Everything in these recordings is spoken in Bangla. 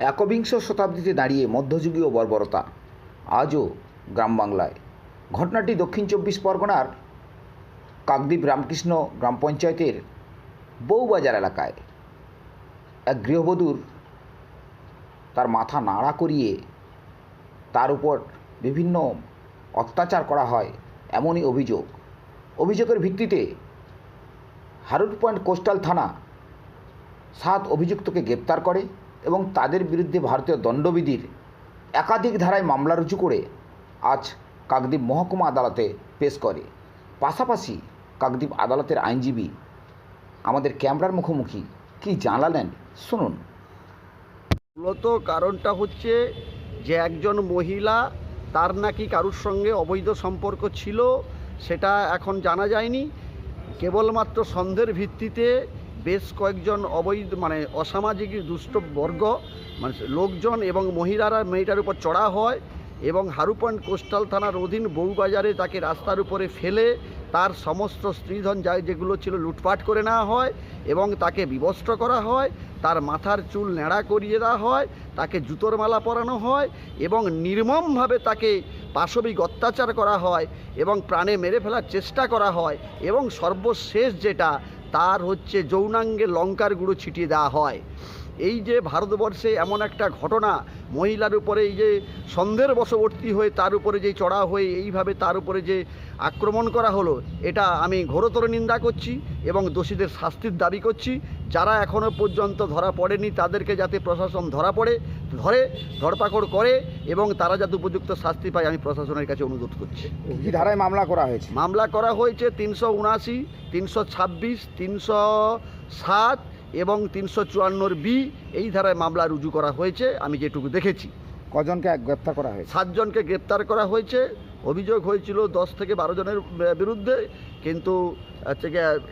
একবিংশ শতাব্দীতে দাঁড়িয়ে মধ্যযুগীয় বর্বরতা। আজও গ্রাম বাংলায় ঘটনাটি দক্ষিণ চব্বিশ পরগনার কাকদ্বীপ রামকৃষ্ণ গ্রাম পঞ্চায়েতের বউবাজার এলাকায়। এক গৃহবধূর তার মাথা নাড়া করিয়ে তার উপর বিভিন্ন অত্যাচার করা হয় এমনই অভিযোগ। অভিযোগের ভিত্তিতে হারুট পয়েন্ট কোস্টাল থানা সাত অভিযুক্তকে গ্রেপ্তার করে। এবং তাদের বিরুদ্ধে ভারতীয় দণ্ডবিধির একাধিক ধারায় মামলা রুজু করে আজ কাকদ্বীপ মহকুমা আদালতে পেশ করে। পাশাপাশি কাকদ্বীপ আদালতের আইনজীবী আমাদের ক্যামেরার মুখোমুখি কি জানালেন? শুনুন। মূলত কারণটা হচ্ছে যে একজন মহিলা, তার নাকি কারুর সঙ্গে অবৈধ সম্পর্ক ছিল, সেটা এখন জানা যায়নি। কেবলমাত্র সন্দেহের ভিত্তিতে বেশ কয়েকজন অবৈধ মানে অসামাজিক দুষ্ট বর্গ মানে লোকজন এবং মহিলারা মেয়েটার উপর চড়া হয় এবং হারু পয়েন্ট কোস্টাল থানার অধীন বউবাজারে তাকে রাস্তার উপরে ফেলে তার সমস্ত স্ত্রীধন যা, যেগুলো ছিল লুটপাট করে নেওয়া হয় এবং তাকে বিবস্ত্র করা হয়, তার মাথার চুল ন্যাড়া করিয়ে দেওয়া হয়, তাকে জুতোর মালা পরানো হয় এবং নির্মমভাবে তাকে পাশবিক অত্যাচার করা হয় এবং প্রাণে মেরে ফেলার চেষ্টা করা হয় এবং সর্বশেষ যেটা তার হচ্ছে যৌনাঙ্গে লঙ্কার গুঁড়ো ছিটিয়ে দেওয়া হয়। এই যে ভারতবর্ষে এমন একটা ঘটনা, মহিলার উপরে এই যে সন্দেহের বশবর্তী হয়ে তার উপরে যে চড়া হয়ে এইভাবে তার উপরে যে আক্রমণ করা হলো, এটা আমি ঘোরতর নিন্দা করছি এবং দোষীদের শাস্তির দাবি করছি। যারা এখনও পর্যন্ত ধরা পড়েনি, তাদেরকে যাতে প্রশাসন ধরা পড়ে ধরে ধরপাকড় করে এবং তারা যাতে উপযুক্ত শাস্তি পায় আমি প্রশাসনের কাছে অনুরোধ করছি। কি ধারায় মামলা করা হয়েছে? মামলা করা হয়েছে তিনশো উনাশি তিনশো ছাব্বিশ তিনশো সাত এবং তিনশো চুয়ান্নর বি এই ধারায় মামলা রুজু করা হয়েছে আমি যেটুকু দেখেছি। কজনকে গ্রেপ্তার করা হয়েছে? সাতজনকে গ্রেপ্তার করা হয়েছে। অভিযোগ হয়েছিল দশ থেকে বারো জনের বিরুদ্ধে কিন্তু হচ্ছে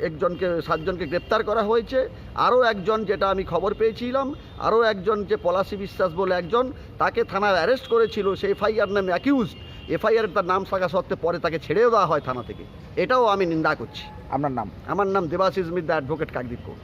একজনকে সাতজনকে গ্রেপ্তার করা হয়েছে। আরও একজন যেটা আমি খবর পেয়েছিলাম আরও একজন যে পলাশী বিশ্বাস বলে একজন তাকে থানায় অ্যারেস্ট করেছিল সেই এফআইআর নামে অ্যাকিউজড। এফআইআর তার নাম থাকা সত্ত্বে পরে তাকে ছেড়েও দেওয়া হয় থানা থেকে। এটাও আমি নিন্দা করছি। আপনার নাম? আমার নাম দেবাশিস মিদ্যা অ্যাডভোকেট কাকদ্বীপ কোর্ট